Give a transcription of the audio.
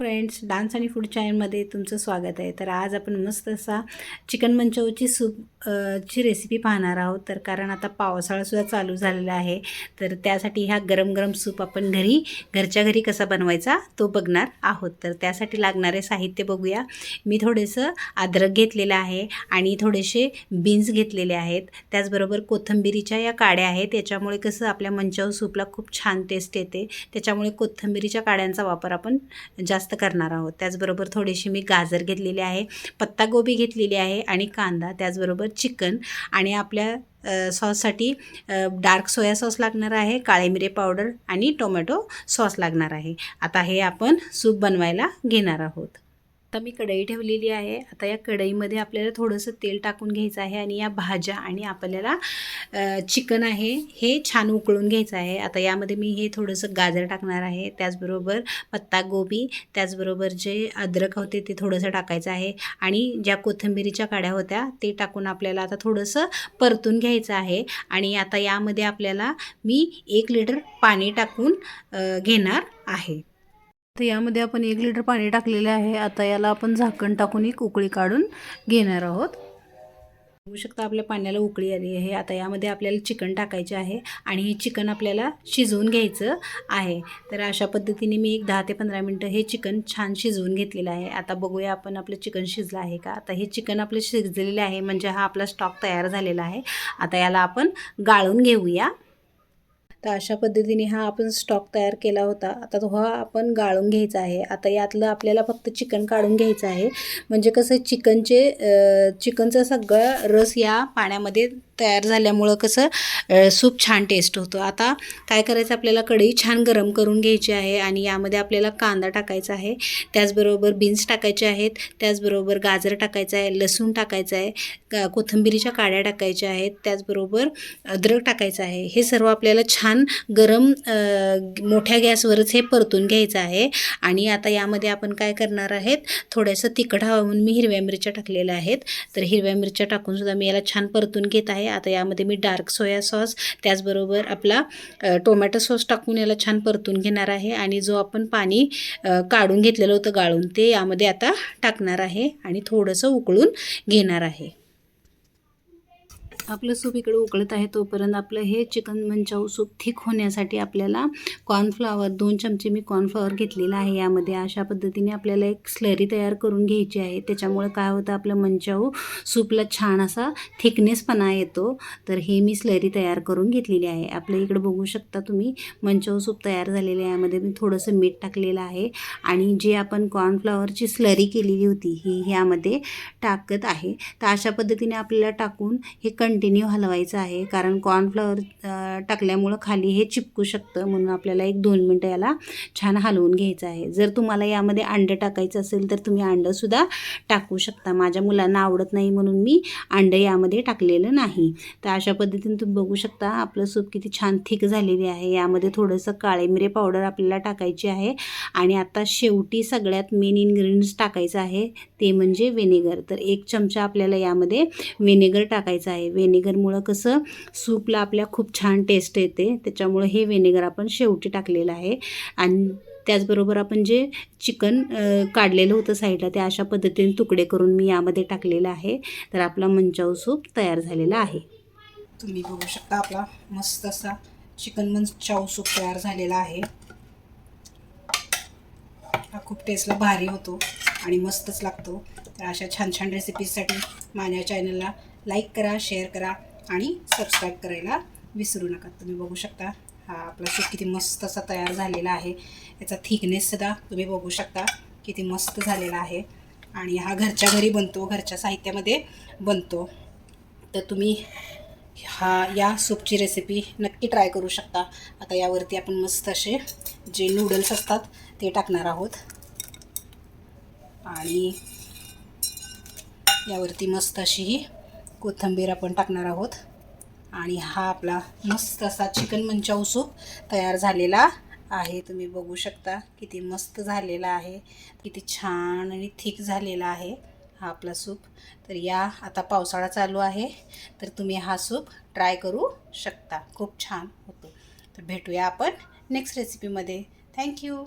Friends dance आणि food चॅनलमध्ये तुमचं स्वागत आहे. तर आज आपण मस्त असा चिकन मंचवची सूप ची रेसिपी पाहणार आहोत. तर कारण आता पावसाळासुद्धा चालू झालेला आहे. तर त्यासाठी ह्या गरम गरम सूप आपण घरी घरच्या घरी कसा बनवायचा तो बघणार आहोत. तर त्यासाठी लागणारे साहित्य बघूया. मी थोडंसं अद्रक घेतलेलं आहे आणि थोडेसे बीन्स घेतलेले आहेत. त्याचबरोबर कोथिंबिरीच्या या काड्या आहेत. त्याच्यामुळे कसं आपल्या मंचाऊ सूपला खूप छान टेस्ट येते. त्याच्यामुळे कोथिंबिरीच्या काड्यांचा वापर आपण जास्त करणार आहोत. त्याचबरोबर थोडीशी मी गाजर घेतलेली आहे पत्तागोबी घेतलेली आहे आणि कांदा त्याचबरोबर चिकन आणि आपल्या सॉससाठी डार्क सोया सॉस लागणार आहे काळे मिरे पावडर आणि टोमॅटो सॉस लागणार आहे. आता हे आपण सूप बनवायला घेणार आहोत. आता मी कढई ठेवलेली आहे. आता या कढईमध्ये आपल्याला थोडंसं तेल टाकून घ्यायचं आहे आणि या भाज्या आणि आपल्याला चिकन आहे हे छान उकळून घ्यायचं आहे. आता यामध्ये मी हे थोडंसं गाजर टाकणार आहे. त्याचबरोबर पत्तागोबी त्याचबरोबर जे अद्रक होते ते थोडंसं टाकायचं आहे. आणि ज्या कोथिंबिरीच्या काड्या होत्या ते टाकून आपल्याला आता थोडंसं परतून घ्यायचं आहे. आणि आता यामध्ये आपल्याला मी एक लिटर पाणी टाकून घेणार आहे. तर यामध्ये आपण एक लिटर पाणी टाकलेले आहे. आता याला आपण झाकण टाकून एक उकळी काढून घेणार आहोत. बघू शकता आपल्या पाण्याला उकळी आली आहे. आता यामध्ये आपल्याला चिकन टाकायचे आहे आणि हे चिकन आपल्याला शिजवून घ्यायचं आहे. तर अशा पद्धतीने मी एक दहा ते पंधरा मिनटं हे चिकन छान शिजवून घेतलेलं आहे. आता बघूया आपण आपलं चिकन शिजलं आहे का? आता हे चिकन आपलं शिजलेलं आहे. म्हणजे हा आपला स्टॉक तयार झालेला आहे. आता याला आपण गाळून घेऊया. तर अशा पद्धतीने हा आपण स्टॉक तयार केला होता. आता तो हा आपण गाळून घ्यायचा आहे. आता यातलं आपल्याला फक्त चिकन काढून घ्यायचं आहे. म्हणजे कसं चिकनचे चिकनचा सगळा रस या पाण्यामध्ये तयार झाल्यामुळं कसं सूप छान टेस्ट होतो. आता काय करायचं आपल्याला कढई छान गरम करून घ्यायची आहे आणि यामध्ये आपल्याला कांदा टाकायचा आहे. त्याचबरोबर बीन्स टाकायचे आहेत. त्याचबरोबर गाजर टाकायचं आहे लसूण टाकायचं आहे का कोथिंबिरीच्या काड्या टाकायच्या आहेत. त्याचबरोबर अद्रक टाकायचं आहे. हे सर्व आपल्याला छान गरम मोठ्या गॅसवरच हे परतून घ्यायचं आहे. आणि आता यामध्ये आपण काय करणार आहेत थोडंसं तिखट हवा म्हणून मी हिरव्या मिरच्या टाकलेल्या आहेत. तर हिरव्या मिरच्या टाकूनसुद्धा मी याला छान परतून घेत आहे. आता यामध्ये मी डार्क सोया सॉस त्याचबरोबर आपला टोमॅटो सॉस टाकून याला छान परतून घेणार आहे आणि जो आपण पाणी काढून घेतलेलं होतं गाळून ते यामध्ये आता टाकणार आहे आणि थोडंसं उकळून घेणार आहे. आपलं सूप इकडे उकळत आहे तोपर्यंत आपलं हे चिकन मंचाऊ सूप थिक होण्यासाठी आपल्याला कॉर्नफ्लॉवर दोन चमचे मी कॉर्नफ्लॉवर घेतलेला आहे यामध्ये. अशा पद्धतीने आपल्याला एक स्लरी तयार करून घ्यायची आहे. त्याच्यामुळे काय होतं आपलं मंचाऊ सूपला छान असा थिकनेसपणा येतो. तर हे मी स्लरी तयार करून घेतलेली आहे. आपल्या इकडे बघू शकता तुम्ही मंचाऊ सूप तयार झालेले आहे. यामध्ये मी थोडंसं मीठ टाकलेलं आहे. आणि जे आपण कॉर्नफ्लॉवरची स्लरी केलेली होती ही ह्यामध्ये टाकत आहे. तर अशा पद्धतीने आपल्याला टाकून हे कंटिन्यू हलवायचं आहे. कारण कॉर्नफ्लॉवर टाकल्यामुळं खाली हे चिपकू शकतं. म्हणून आपल्याला एक दोन मिनटं याला छान हलवून घ्यायचं आहे. जर तुम्हाला यामध्ये अंडं टाकायचं असेल तर तुम्ही अंडंसुद्धा टाकू शकता. माझ्या मुलांना आवडत नाही म्हणून मी अंडं यामध्ये टाकलेलं नाही. तर अशा पद्धतीने तुम्ही बघू शकता आपलं सूप किती छान थिक झालेली आहे. यामध्ये थोडंसं काळे मिरे पावडर आपल्याला टाकायची आहे. आणि आता शेवटी सगळ्यात मेन इन्ग्रेडियंट्स टाकायचं आहे ते म्हणजे व्हिनेगर तर एक चमचा आपल्याला यामध्ये व्हिनेगर टाकायचं आहे. व्हिनेगरमुळं कसं सूपला आपल्या खूप छान टेस्ट येते. त्याच्यामुळं हे व्हिनेगर आपण शेवटी टाकलेलं आहे. आणि त्याचबरोबर आपण जे चिकन काढलेलं होतं साईडला ते अशा पद्धतीने तुकडे करून मी यामध्ये टाकलेलं आहे. तर आपला मंचाऊ सूप तयार झालेला आहे. तुम्ही बघू शकता आपला मस्त असा चिकन मंचाऊ सूप तयार झालेला आहे. हा खूप टेस्टला भारी होतो आणि मस्तच लागतो. तर अशा छान छान रेसिपीजसाठी माझ्या चॅनलला लाईक करा शेअर करा आणि सबस्क्राईब करायला विसरू नका. तुम्ही बघू शकता हा आपला सूप किती मस्त असा तयार झालेला आहे. याचा थिकनेससुद्धा तुम्ही बघू शकता किती मस्त झालेला आहे. आणि हा घरच्या घरी बनतो घरच्या साहित्यामध्ये बनतो. तर तुम्ही हा या सूपची रेसिपी नक्की ट्राय करू शकता. आता यावरती आपण मस्त असे जे नूडल्स असतात ते टाकणार आहोत. आणि यावरती मस्त अशी ही कोथिंबीर आपण टाकणार आहोत. आणि हा आपला मस्त असा चिकन मंचाऊ सूप तयार झालेला आहे. तुम्ही बघू शकता किती मस्त झालेला आहे. किती छान आणि थिक झालेला आहे हा आपला सूप. तर या आता पावसाळा चालू आहे. तर तुम्ही हा सूप ट्राय करू शकता. खूप छान होतो. तर भेटूया आपण नेक्स्ट रेसिपीमध्ये थँक्यू